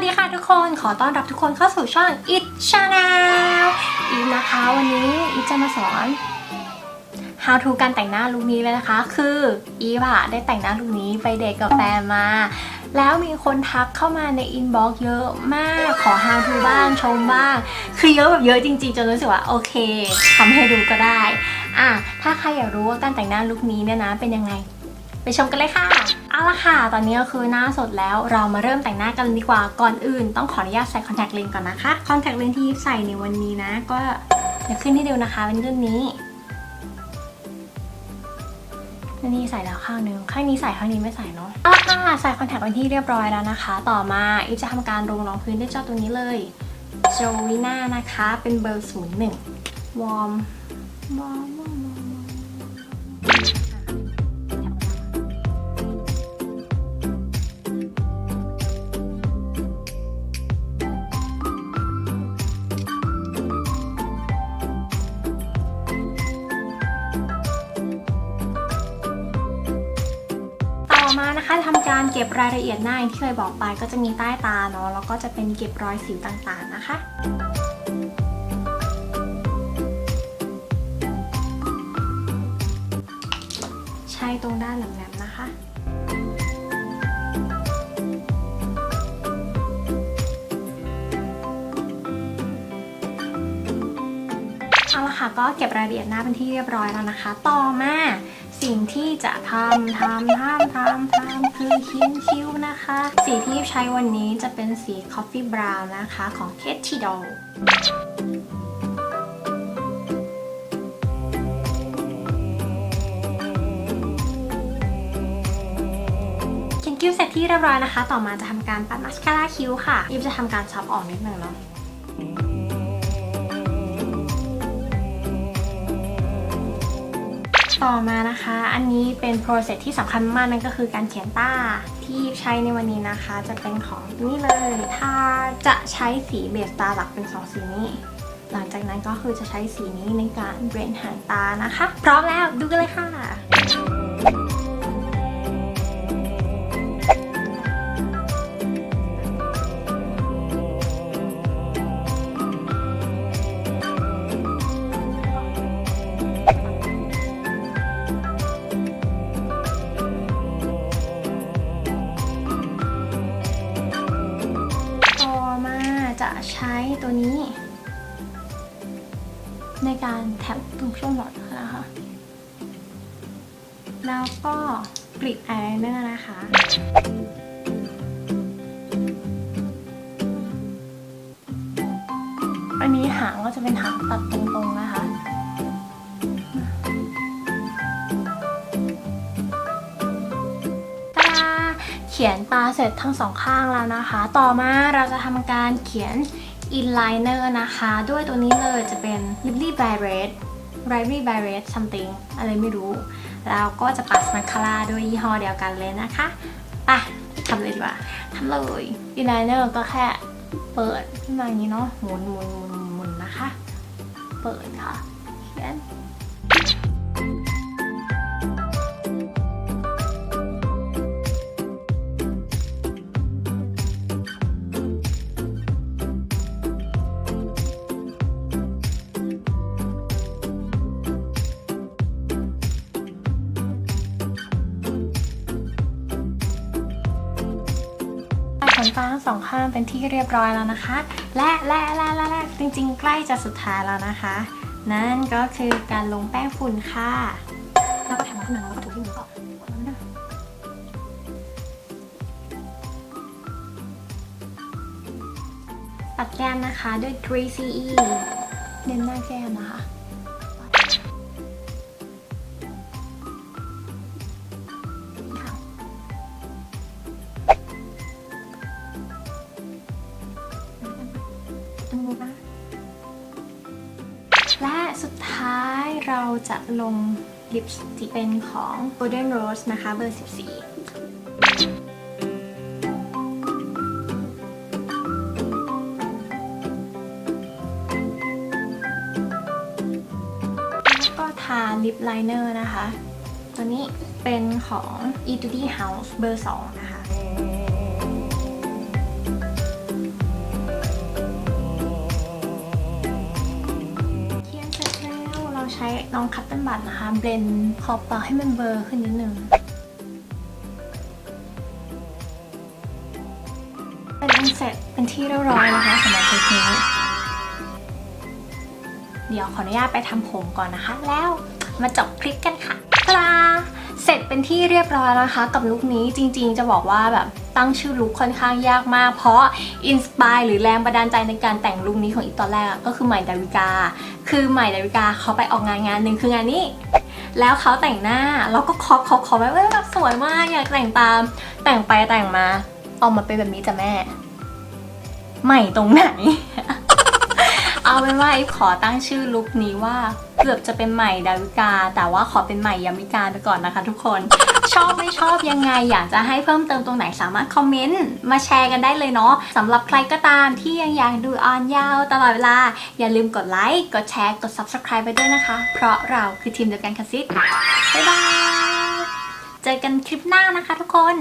สวัสดีค่ะทุกคน ขอต้อนรับทุกคนเข้าสู่ช่อง It Channel อีนะคะวันนี้อีจะมาสอน how to การแต่งหน้าลุคนี้เลยนะคะ คืออีฟอะได้แต่งหน้าลุคนี้ไปเดทกับแฟนมา แล้วมีคนทักเข้ามาในอินบ็อกซ์เยอะมาก ขอ how to บ้างชมบ้าง คือเยอะแบบเยอะจริงๆ จนรู้สึกว่าโอเคทำให้ดูก็ได้ อะถ้าใครอยากรู้ว่าการแต่งหน้าลุคนี้เนี่ยนะเป็นยังไง ไปชมกันเลยค่ะ เอาละค่ะ ตอนนี้ก็คือหน้าสดแล้ว เรามาเริ่มแต่งหน้ากันดีกว่า ก่อนอื่น ต้องขออนุญาตใส่คอนแทคเลนส์ก่อนนะคะ คอนแทคเลนส์ที่ใส่ในวันนี้นะ ก็เดี๋ยวขึ้นให้ดูนะคะ เป็นรุ่นนี้นนี้ใส่แล้วข้างหนึง ข้างนี้ใส่ข้างนี้ไม่ใส่เนาะเอาละค่ะ ใส่คอนแทคเป็นที่เรียบร้อยแล้วนะคะ ต่อมาอีฟจะทำการลงรองพื้นด้วยเจ้าตัวนี้เลยโจวิน่านะคะ เป็นเบอร์ศูนย์หนึ่งวอร์มวอร์มวอร์มวอร์ม มานะคะทำการเก็บรายละเอียดหน้าอย่างที่เคยบอกไปก็จะมีใต้ตาเนาะแล้วก็จะเป็นเก็บรอยสิวต่างๆนะคะใช้ตรงด้านแหลมๆนะคะเอาละค่ะก็เก็บรายละเอียดหน้าเป็นที่เรียบร้อยแล้วนะคะ ต่อมา สิ่งที่จะทำทำทำทำทำคือคิ้วคิ้วนะคะ สีที่ใช้วันนี้จะเป็นสี Coffee Brown นะคะของ k a t i d o เขียนคิ้วเสร็จที่เรียบร้อยนะคะ ต่อมาจะทำการปัดมาสคาร่าคิ้วค่ะยิบจะทำการซับออกนิดนึงเนาะ ต่อมานะคะ อันนี้เป็น process ที่สำคัญมากนั่นก็คือการเขียนต้าที่ใช้ในวันนี้นะคะ จะเป็นของนี่เลย ถ้าจะใช้สีเบสตาหลักเป็นสองสีนี้ หลังจากนั้นก็คือจะใช้สีนี้ในการเบรนหางตานะคะ พร้อมแล้วดูกันเลยค่ะ จะใช้ตัวนี้ ในการแท็บตรงช่วงหลอดนะคะ แล้วก็กริดอายไลเนอร์นะคะอันนี้หางก็จะเป็นหางตัดตรงๆ ขียนตาเสร็จทั้งสองข้างแล้วนะคะ ต่อมาเราจะทำการเขียนอินไลเนอร์นะคะ ด้วยตัวนี้เลยจะเป็น l i b l y by Red r i v y by Red something อะไรไม่รู้ แล้วก็จะปัดมาคาร่าด้วยยี่ห้อเดียวกันเลยนะคะไปทำเลยดีกว่าทำเลยอินไลเนอร์ก็แค่เปิดขึ้นมาอย่างนี้เนาะหมุนหมุนหมุนหมุนนะคะ เปิดค่ะเขียน ขนตาทั้งสองข้างเป็นที่เรียบร้อยแล้วนะคะ และและและและและจริงๆ ใกล้จะสุดท้ายแล้วนะคะ นั่นก็คือการลงแป้งฝุ่นค่ะ แล้วก็แถมมาขึ้นมาแล้วก็ถูที่มือก่อนปัดแก้มนะคะด้วย 3CE เน้นหน้าแก้มนะคะ เราจะลงลิปสติกเป็นของ Golden Rose นะคะเบอร์ 14แล้วก็ทาลิปไลเนอร์นะคะ ตัวนี้เป็นของ Etude House เบอร์ 2 นะคะ ช้น้องคัตเติ้ลบัตนะคะ เบลนขอบปากให้มันเบลอร์ขึ้นนิดนึงเป็นอันเสร็จเป็นที่เรียบร้อยนะคะสำหรับคลิปนี้ เดี๋ยวขออนุญาตไปทำผมก่อนนะคะ แล้วมาจบคลิปกันค่ะปลาเสร็จเป็นที่เรียบร้อยนะคะ กับลุคนี้จริงๆ จะบอกว่าแบบ ตั้งชื่อลุคค่อนข้างยากมาก เพราะอินสปายหรือแรงบันดาลใจในการแต่งลุคนี้ของอีกตอนแรกก็คือใหม่ดาวิกา คือใหม่ดาวิกาเขาไปออกงานงานหนึ่งคืองานนี้ แล้วเขาแต่งหน้าแล้วก็คอปคอปคอปแบบเอ้ยแบบสวยมากอยากแต่งตาม แต่งไปแต่งมาออกมาเป็นแบบนี้จ้ะแม่ ใหม่ตรงไหน เอาเป็นว่าอีฟขอตั้งชื่อลุคนี้ว่าเกือบจะเป็นใหม่ดาวิกา แต่ว่าขอเป็นใหม่ยามิกาไปก่อนนะคะ ทุกคนชอบไม่ชอบยังไงอยากจะให้เพิ่มเติมตรงไหนสามารถคอมเมนต์มาแชร์กันได้เลยเนาะสำหรับใครก็ตามที่ยังอยากดูออนยาวตลอดเวลา อย่าลืมกดไลค์กดแชร์กด subscribe ไปด้วยนะคะ เพราะเราคือทีมเดียวกันค่ะซิดบ๊ายบาย เจอกันคลิปหน้านะคะทุกคน